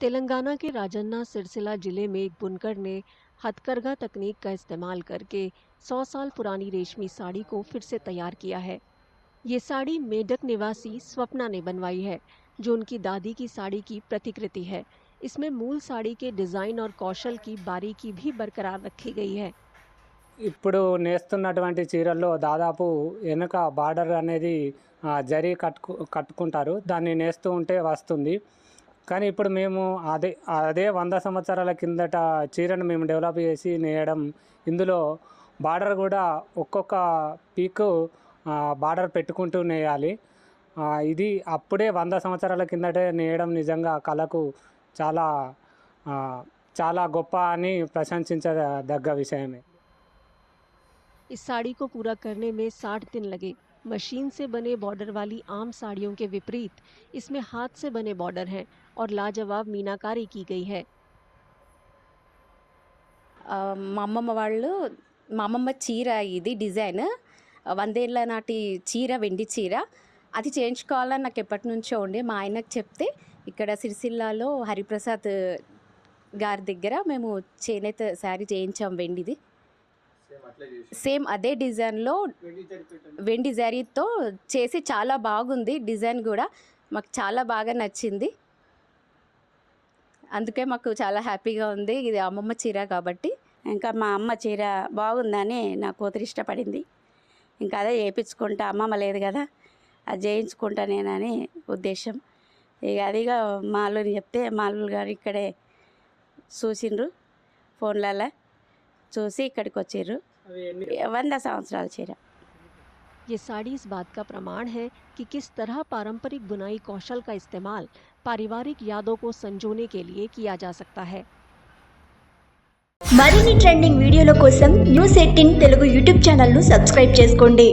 तेलंगाना के राजन्ना सिरसिला जिले में एक बुनकर ने हथकरघा तकनीक का इस्तेमाल करके 100 साल पुरानी रेशमी साड़ी को फिर से तैयार किया है ये साड़ी मेडक निवासी स्वप्ना ने बनवाई है जो उनकी दादी की साड़ी की प्रतिकृति है इसमें मूल साड़ी के डिजाइन और कौशल की बारीकी भी बरकरार रखी गई है ఇప్పుడు నేస్తున్నటువంటి చీరల్లో దాదాపు వెనుక బార్డర్ అనేది ఆ, జరీ కట్టుకు కట్టుకుంటారు దాన్ని నేస్తూ ఉంటే వస్తుంది కానీ ఇప్పుడు మేము అదే అదే వంద సంవత్సరాల కిందట చీరను మేము డెవలప్ చేసి నేయడం ఇందులో బార్డర్ కూడా ఒక్కొక్క పీకు బార్డర్ పెట్టుకుంటూ నేయాలి ఆ, ఇది అప్పుడే వంద సంవత్సరాల కిందటే నేయడం నిజంగా కళకు చాలా ఆ, చాలా గొప్ప అని ప్రశంసించదగ్గ విషయమే इस साड़ी को पूरा करने में 60 दिन लगे मशीन से बने बॉर्डर वाली आम साड़ियों के विपरीत इसमें हाथ से बने बॉर्डर हैं और लाजवाब मीनाकारी की गई है ఆ, మా అమ్మమ్మ వాళ్ళు మా అమ్మమ్మ చీర ఇది డిజైన్ వందేళ్ల నాటి చీర వెండి చీర అది చేయించుకోవాలని నాకు ఎప్పటి నుంచో ఉండే మా ఆయనకు చెప్తే ఇక్కడ సిరిసిల్లాలో హరిప్రసాద్ గారి దగ్గర మేము చేనేత శారీ చేయించాం వెండిది సేమ్ అదే డిజైన్లో వెండి జరీతో చేసి చాలా బాగుంది డిజైన్ కూడా. మాకు చాలా బాగా నచ్చింది. అందుకే మాకు చాలా హ్యాపీగా ఉంది. ఇది అమ్మమ్మ చీర కాబట్టి. ఇంకా మా అమ్మ చీర బాగుందని నా కూతురు ఇష్టపడింది. ఇంకా అదే చేయించుకుంటా అమ్మమ్మ లేదు కదా అది చేయించుకుంటా నేనని ఉద్దేశం. ఇక అదిగా మా అల్లుని చెప్తే మా అల్లుడు గారు ఇక్కడే చూసిండ్రు ఫోన్లలో చూసి ఇక్కడికి వచ్చిర్రు వంద సంవత్సరాల చీర ये साड़ी इस बात का प्रमाण है कि किस तरह पारंपरिक बुनाई कौशल का इस्तेमाल पारिवारिक यादों को संजोने के लिए किया जा सकता है మరిన్ని ట్రెండింగ్ వీడియోల కోసం న్యూస్ ఎయిటీన్ తెలుగు యూట్యూబ్ ఛానల్ను సబ్స్క్రైబ్ చేసుకోండి